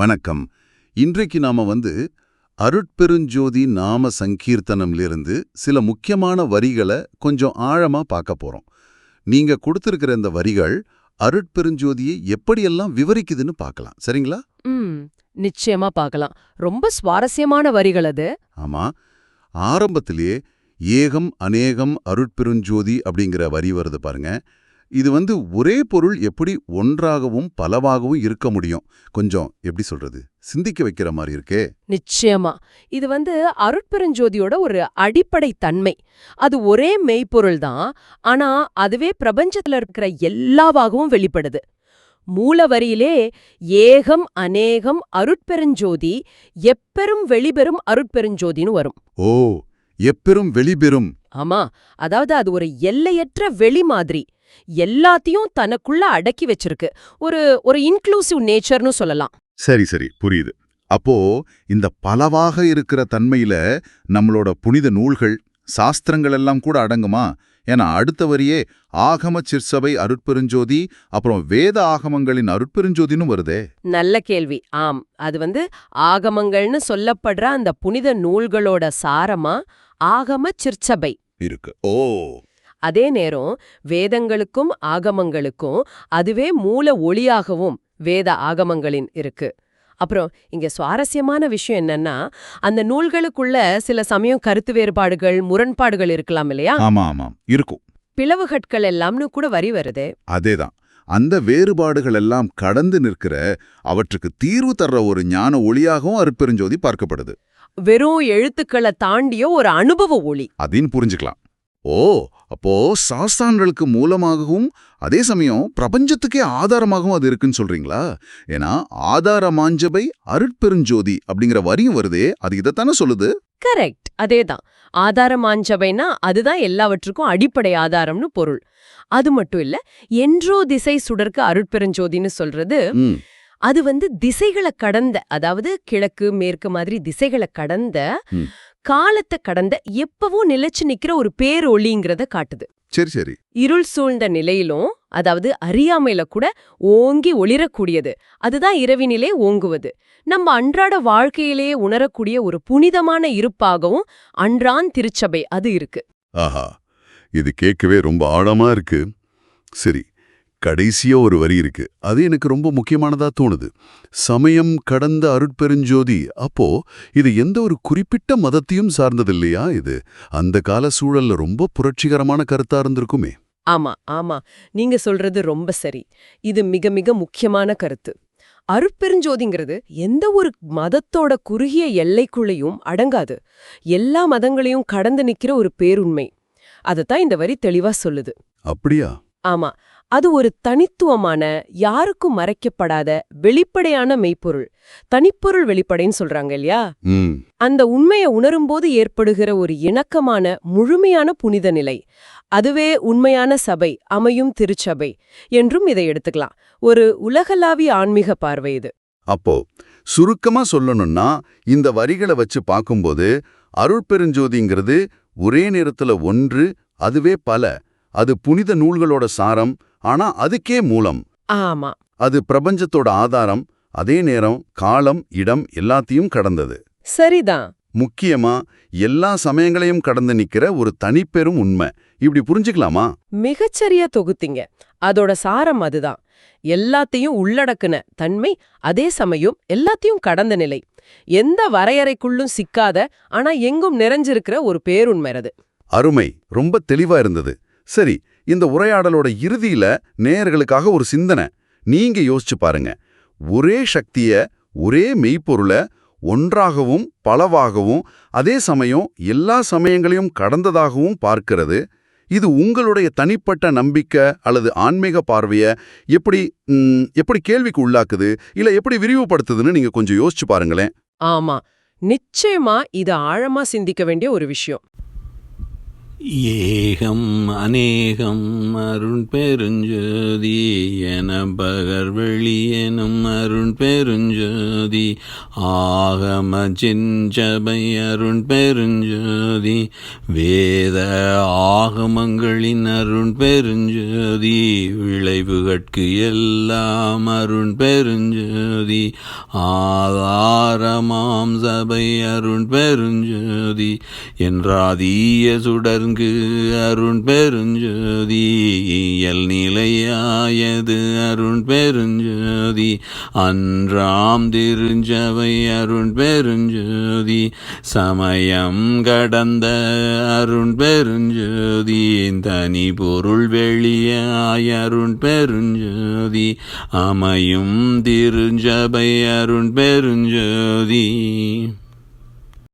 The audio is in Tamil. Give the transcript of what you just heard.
வணக்கம். இன்றைக்கு நாம வந்து அருட்பெருஞ்சோதி நாம சங்கீர்த்தனம்லிருந்து சில முக்கியமான வரிகளை கொஞ்சம் ஆழமா பார்க்க போறோம். நீங்க கொடுத்திருக்கிற இந்த வரிகள் அருட்பெருஞ்சோதியை எப்படியெல்லாம் விவரிக்குதுன்னு பார்க்கலாம். சரிங்களா? ம் நிச்சயமா பார்க்கலாம். ரொம்ப சுவாரஸ்யமான வரிகள் அது. ஆமா. ஆரம்பத்திலேயே ஏகம் அநேகம் அருட்பெருஞ்சோதி அப்படிங்கிற வரி வருது பாருங்க. இது வந்து ஒரே பொருள் எப்படி ஒன்றாகவும் பலவாகவும் இருக்க முடியும்? கொஞ்சம் எப்படி சொல்றது? சிந்திக்க வைக்கிற மாதிரி இருக்கே. நிச்சயமா. இது வந்து அருட்பெருஞ்சோதியோட ஒரு அடிப்படை தன்மை. அது ஒரே மெய்ப்பொருள் தான். ஆனா அதுவே பிரபஞ்சத்துல இருக்கிற எல்லாவாகவும் வெளிப்படுது. மூல வரியிலே ஏகம் அநேகம் அருட்பெருஞ்சோதி எப்பெரும் வெளிபெறும் அருட்பெருஞ்சோதின்னு வரும். ஓ எப்பெரும் வெளிபெறும் ஆமா அதாவது அது ஒரு எல்லையற்ற வெளி மாதிரி. எல்லாத்தையும் தனக்குள்ள அடக்கி வச்சிருக்கு. ஒரு ஒரு இன்க்ளூசிவ் நேச்சர்னு சொல்லலாம். சரி சரி புரியுது. அப்போ இந்த பலவாக இருக்கிற தன்மையில நம்மளோட புனித நூல்கள் சாஸ்திரங்கள் எல்லாம் கூட அடங்குமா? ஏன்னா அடுத்த வரியே ஆகம சிற்சபை அருட்பெருஞ்சோதி அப்புறம் வேத ஆகமங்களின் அருட்பெருஞ்சோதின்னு வருதே. நல்ல கேள்வி. ஆம் அது வந்து ஆகமங்கள்னு சொல்லப்படுற அந்த புனித நூல்களோட சாரமா ஆகம சிற்சபை இருக்கு. ஓ. அதே நேரம் வேதங்களுக்கும் ஆகமங்களுக்கும் அதுவே மூல ஒளியாகவும் வேத ஆகமங்களின் இருக்கு. அப்புறம் இங்க சுவாரஸ்யமான விஷயம் என்னன்னா அந்த நூல்களுக்குள்ள சில சமயம் கருத்து வேறுபாடுகள் முரண்பாடுகள் இருக்கலாம் இல்லையா? ஆமா இருக்கும். பிளவுகட்கள் எல்லாம்னு கூட வரி வருதே. அதேதான். அந்த வேறுபாடுகள் எல்லாம் கடந்து நிற்கிற அவற்றுக்கு தீர்வு தர்ற ஒரு ஞான ஒளியாகவும் அருட்பெருஞ்சோதி பார்க்கப்படுது. வெறும் எழுத்துக்களை தாண்டிய ஒரு அனுபவ ஒளி. அதையும் புரிஞ்சுக்கலாம். ஓ அப்போ சாஸ்தான்களுக்கு மூலமாகவும் அதே சமயம் பிரபஞ்சத்துக்கே ஆதாரமாகவும் அது இருக்குன்னு சொல்றீங்களா? ஏன்னா ஆதாரமாஞ்சபை அருட்பெருஞ்சோதி அப்படிங்கிற வரியும் வருதே அது இதைத்தானே சொல்லுது? கரெக்ட். அதேதான். ஆதாரமாஞ்சபைனா அதுதான் எல்லாவற்றுக்கும் அடிப்படை ஆதாரம்னு பொருள். அது மட்டும் இல்ல என்றோ திசை சுடர்க்கு அருட்பெருஞ்சோதின்னு சொல்றது அது வந்து திசைகளை கடந்த அதாவது கிழக்கு மேற்கு மாதிரி திசைகளை கடந்த. காலத்தை கடந்த எப்பவும் நிலைச்சு நிக்கிற ஒரு பேரொளிங்கிறத காட்டுது. சரி சரி. இருள் சூழ்ந்த நிலையிலும் அதாவது அறியாமையில கூட ஓங்கி ஒளிரக்கூடியது. அதுதான் இரவினிலே ஓங்குவது. நம்ம அன்றாட வாழ்க்கையிலேயே உணரக்கூடிய ஒரு புனிதமான இருப்பாகவும் அன்றான் திருச்சபை அது இருக்கு. ஆஹா. இது கேட்கவே ரொம்ப ஆழமா இருக்கு. சரி கடைசியா ஒரு வரி இருக்கு. அது எனக்கு ரொம்ப முக்கியமானதா தோணுது. சமயம் கடந்த அருட்பெருஞ்சோதி. அப்போ இது எந்த ஒரு குறிப்பிட்ட மதத்தையும் சார்ந்தது இல்லையா இது? அந்த கால சூழல்ல ரொம்ப புரட்சிகரமான கருத்தா இருந்திருக்குமே. ஆமா ஆமா. நீங்க சொல்றது ரொம்ப சரி. இது மிக மிக முக்கியமான கருத்து. அருட்பெருஞ்சோதிங்கிறது எந்த ஒரு மதத்தோட குறுகிய எல்லைக்குள்ளேயும் அடங்காது. எல்லா மதங்களையும் கடந்து நிக்கிற ஒரு பேருண்மை. அதத்தான் இந்த வரி தெளிவா சொல்லுது. அப்படியா? ஆமா. அது ஒரு தனித்துவமான யாருக்கும் மறைக்கப்படாத வெளிப்படையான மெய்ப்பொருள். தனிப்பொருள் வெளிப்படைன்னு சொல்றாங்க இல்லையா? அந்த உண்மையை உணரும்போது ஏற்படுகிற ஒரு இணக்கமான முழுமையான புனித நிலை. அதுவே உண்மையான சபை அமையும் திருச்சபை என்றும் இதை எடுத்துக்கலாம். ஒரு உலகளாவிய ஆன்மீக பார்வை இது. அப்போ சுருக்கமா சொல்லணும்னா இந்த வரிகளை வச்சு பார்க்கும்போது அருட்பெருஞ்சோதிங்கிறது ஒரே நேரத்துல ஒன்று அதுவே பல. அது புனித நூல்களோட சாரம் ஆனா அதுக்கே மூலம். ஆமா. அது பிரபஞ்சத்தோட ஆதாரம் அதே நேரம் காலம் இடம் எல்லாத்தையும் கடந்தது. சரிதான். முக்கியமா எல்லா சமயங்களையும் கடந்து நிக்கிற ஒரு தனிப்பெரும் உண்மை. இப்படி புரிஞ்சுக்கலாமா? மிகச்சரியா தொகுத்தீங்க. அதோட சாரம் அதுதான். எல்லாத்தையும் உள்ளடக்குன தன்மை அதே சமயம் எல்லாத்தையும் கடந்த நிலை. எந்த வரையறைக்குள்ளும் சிக்காத ஆனா எங்கும் நிறைஞ்சிருக்கிற ஒரு பேருண்மை அது. அருமை. ரொம்ப தெளிவா இருந்தது. சரி இந்த உரையாடலோட இறுதியில நேயர்களுக்காக ஒரு சிந்தனை. நீங்க யோசிச்சு பாருங்க. ஒரே சக்திய ஒரே மெய்ப்பொருளை ஒன்றாகவும் பலவாகவும் அதே சமயம் எல்லா சமயங்களையும் கடந்ததாகவும் பார்க்கிறது. இது உங்களுடைய தனிப்பட்ட நம்பிக்கை அல்லது ஆன்மீக பார்வைய எப்படி எப்படி கேள்விக்கு உள்ளாக்குது இல்ல எப்படி விரிவுபடுத்துதுன்னு நீங்க கொஞ்சம் யோசிச்சு பாருங்களேன். ஆமா. நிச்சயமா இது ஆழமா சிந்திக்க வேண்டிய ஒரு விஷயம். ஏகம் அநேகம் அருண் பெருஞ்சோதி என பகர் எனும் அருண் பெருஞ்சோதி. ஆகம சிஞ்சபை அருண் பெருஞ்சோதி. வேத ஆகமங்களின் அருண் பெருஞ்சோதி. விளைவுகட்கு எல்லாம் அருண் பெருஞ்சோதி. ஆதாரமாம் சபை அருண் பெருஞ்சோதி. என்றாதீய நான்கு அருண் பெருஞ்சோதி இயல் நிலையாயது அருண் பெருஞ்சோதி அன்றாம் திருஞ்சவை அருண் பெருஞ்சோதி சமயம் கடந்த அருண் பெருஞ்சோதி தனி பொருள் வெளியாய் அருண் பெருஞ்சோதி அமையும் திருஞ்சபை அருண் பெருஞ்சோதி